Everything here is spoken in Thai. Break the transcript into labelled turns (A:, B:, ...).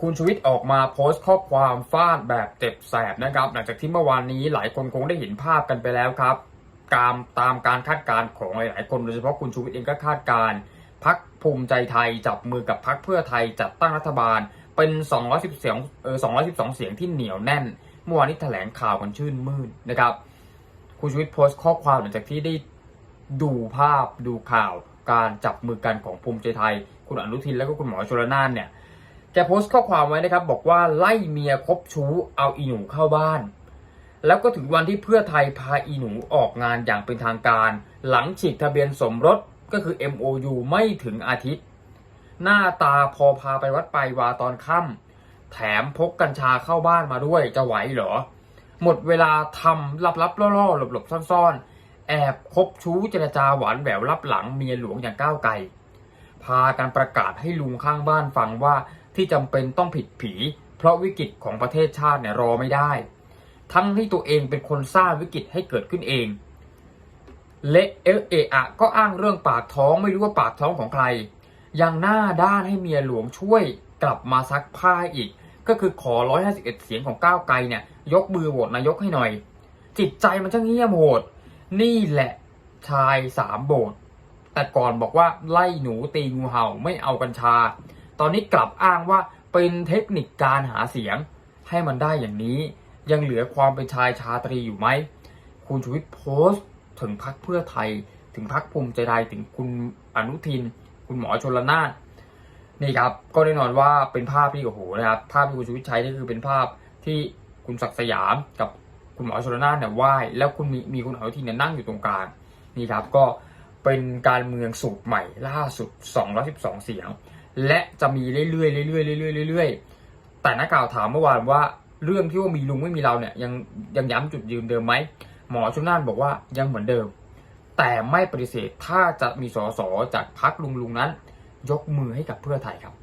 A: คุณชูวิทย์ออกมาโพสต์ข้อความฟาดแบบเจ็บแสบนะครับ หลังจากที่เมื่อวานนี้หลายคนคงได้เห็นภาพกันไปแล้วครับตามตามการคาดการณ์ของหลาย ๆ คนโดยเฉพาะคุณชูวิทย์เองก็คาดการณ์พักภูมิใจไทยจับมือกับพักเพื่อไทยจัดตั้งรัฐบาลเป็น 212เสียงเออ212 เสียงที่เหนียวแน่น เมื่อวานนี้แถลงข่าวกันชื่นมื่นนะครับ คุณชูวิทย์โพสต์ข้อความหลังจากที่ได้ดูภาพดูข่าวการจับมือกันของภูมิใจไทย คุณอนุทินแล้วก็คุณหมอชลนานเนี่ย แกโพสต์ข้อความไว้นะครับ บอกว่าไล่เมียคบชู้เอาอีหนูเข้าบ้าน แล้วก็ถึงวันที่เพื่อไทยพาอีหนูออกงานอย่างเป็นทางการ หลังฉีกทะเบียนสมรสก็คือ MOU ไม่ถึงอาทิตย์ หน้าตาพอพาไปวัดไปวาตอนค่ำแถมพกกัญชาเข้าบ้านมาด้วยจะไหวเหรอ หมดเวลาทำลับๆล่อๆหลบๆซ่อนๆ แอบคบชู้เจรจาหวานแหววรับหลังเมียหลวงอย่างก้าวไกลพากันประกาศให้ลุงข้างบ้านฟังว่า ที่จำเป็นต้องผิดผี เพราะวิกฤตของประเทศชาติเนี่ยรอไม่ได้ ทั้งที่ตัวเองเป็นคนสร้างวิกฤตให้เกิดขึ้นเองเละเอะเอะอะก็อ้างเรื่องปากท้องไม่รู้ว่าปากท้องของใคร ยังหน้าด้านให้เมียหลวงช่วยกลับมาซักผ้าอีก ก็คือขอ 151 เสียงของก้าวไกลเนี่ย ยกมือโหวตนายกให้หน่อย จิตใจมันช่างเงียบโหด นี่แหละชายสามโบสแต่ก่อนบอกว่าไล่หนูตีงูเห่าไม่เอากัญชา ตอนนี้กลับอ้างว่าเป็นเทคนิคการหาเสียง ให้มันได้อย่างนี้ ยังเหลือความเป็นชายชาตรีอยู่ไหม คุณชูวิทย์โพสต์ถึงพักเพื่อไทย ถึงพักภูมิใจไทยถึงคุณอนุทิน คุณหมอชนละนานนี่ครับ ก็แน่นอนว่าเป็นภาพที่โอ้โหนะครับ ภาพที่คุณชูวิทย์ใช้นี่คือเป็นภาพที่คุณศักดิ์สยามกับคุณหมอชนละนานเนี่ยไหว้แล้วคุณมีมีคุณอนุทินเนี่ยนั่งอยู่ตรงกลางนี่ครับก็เป็นการเมืองสูตรใหม่ล่าสุด 212 เสียง และจะมีเรื่อยๆเรื่อยๆเรื่อยๆเรื่อยๆแต่นักข่าวถามเมื่อวานว่าเรื่องที่ว่ามีลุงไม่มีเราเนี่ยยังยังย้ำจุดยืนเดิมไหมหมอชุนน่านบอกว่ายังเหมือนเดิม แต่ไม่ปฏิเสธถ้าจะมีสสจากพักลุงลุงนั้น ยกมือให้กับเพื่อไทยครับ